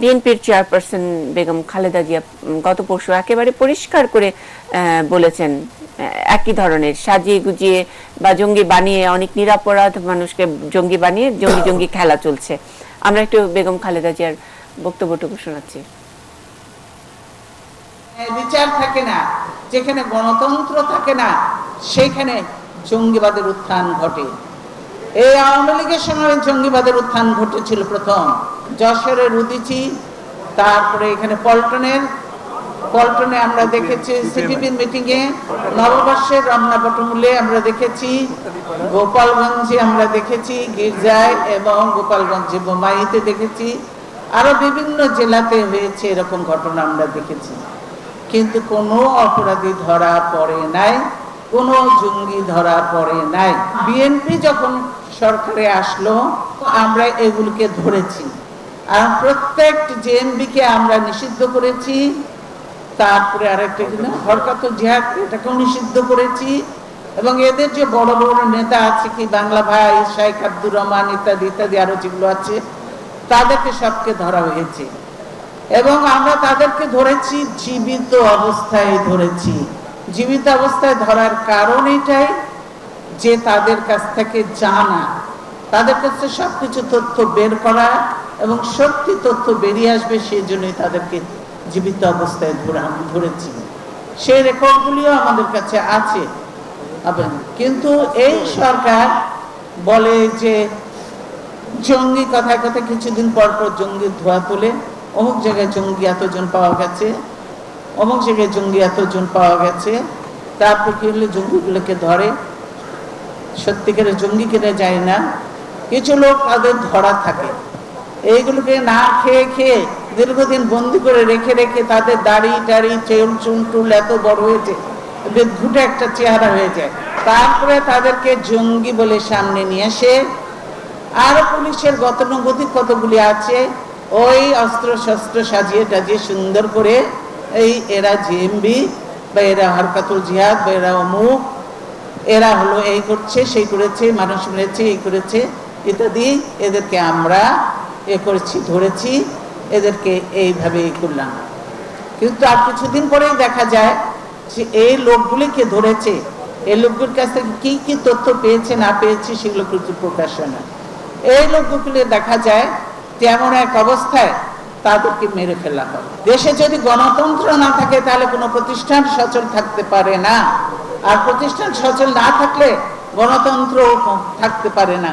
বিএনপির চেয়ারপারসন বেগম খালেদা জিয়া গত পরশু একেবারে পরিষ্কার করে বলেছেন একই ধরনের, সাজিয়ে গুজিয়ে বা জঙ্গি বানিয়ে, অনেক নিরাপরাধ মানুষকে জঙ্গি বানিয়ে জঙ্গি জঙ্গি খেলা চলছে। আমরা একটু বেগম খালেদা জিয়ার বক্তব্যটুকু শোনাচ্ছি। বিচার থাকে না, যেখানে গণতন্ত্র থাকে না, সেখানে জঙ্গিবাদের উত্থান ঘটে। এই আওয়ামী লীগের সময় জঙ্গিবাদের উত্থান ঘটেছিল প্রথম। যশোরের উদিচি তারপরে এখানে পল্টনের পল্টনে আমরা দেখেছি সিটিভির মিটিং এ নববর্ষের রমনা পটমূলে আমরা দেখেছি, গোপালগঞ্জে আমরা দেখেছি, গির্জায় এবং গোপালগঞ্জে বোমাইতে দেখেছি। আরও বিভিন্ন জেলাতে হয়েছে এরকম ঘটনা আমরা দেখেছি। কিন্তু কোনো অপরাধী ধরা পড়ে নাই, কোনো জঙ্গি ধরা পড়ে নাই। বিএনপি যখন সরকারে আসলো, আমরা এগুলোকে ধরেছি। আর প্রত্যেক জেএমবি কে আমরা নিষিদ্ধ করেছি। তারপরে আরেকটা কি না হরকাত জিহাদ, এটাকেও নিষিদ্ধ করেছি। এবং এদের যে বড় বড় নেতা আছে কি, বাংলা ভাই, শাইখ আব্দুর রহমান ইত্যাদি ইত্যাদি আরও যেগুলো আছে, তাদেরকে সবকে ধরা হয়েছে। এবং আমরা তাদেরকে ধরেছি, জীবিত অবস্থায় ধরেছি। জীবিত অবস্থায় ধরার কারণ এটাই যে তাদের কাছ থেকে জানা, তাদের কাছে সবকিছু তথ্য বের করা এবং সত্যি তথ্য বেরিয়ে আসবে সেই জন্যই তাদেরকে জীবিত অবস্থায় ধরা ধরেছি। সেই রেকর্ডগুলিও আমাদের কাছে আছে। কিন্তু এই সরকার বলে যে, জঙ্গি কথায় কথা কিছুদিন পর পর জঙ্গির ধোয়া তোলে। অমুক জায়গায় জঙ্গি এতজন পাওয়া গেছে, অমুক জায়গায় জঙ্গি এতজন পাওয়া গেছে। তারপর কি হলে জঙ্গিগুলোকে ধরে? সত্যিকারের জঙ্গি কেটে যায় না। কিছু লোক তাদের ধরা থাকে। এইগুলোকে না খেয়ে খেয়ে দীর্ঘদিন বন্দি করে রেখে রেখে তাদের দাড়ি, টাড়ি, চেউল চুল টুল এত বড় হয়েছে ঘুটে একটা চেহারা হয়ে যায়। তারপরে তাদেরকে জঙ্গি বলে সামনে নিয়ে আসে। আর পুলিশের গতানুগতিক কতগুলি আছে, ওই অস্ত্র শস্ত্র সাজিয়ে টাজিয়ে সুন্দর করে এই এরা জিএমবি বা এরা হরকাতুল জিহাদ বা এরা অমুক এরা হলো এই করছে, সেই করেছে, মানুষ মেরেছে, এই করেছে ইত্যাদি। এদেরকে আমরা এ করেছি, ধরেছি, এদেরকে এইভাবে এই করলাম। কিন্তু আর কিছুদিন পরেই দেখা যায় যে এই লোকগুলিকে ধরেছে। এই লোকগুলির কাছ থেকে কি কি তথ্য পেয়েছে, না পেয়েছে, সেগুলো কিন্তু প্রকাশ হয় না। এই লোকগুলি দেখা যায় যে এমন এক অবস্থায় তাদেরকে মেরে ফেলা হয়। দেশে যদি গণতন্ত্র না থাকে, তাহলে কোনো প্রতিষ্ঠান সচল থাকতে পারে না। আর প্রতিষ্ঠান সচল না থাকলে গণতন্ত্র থাকতে পারে না।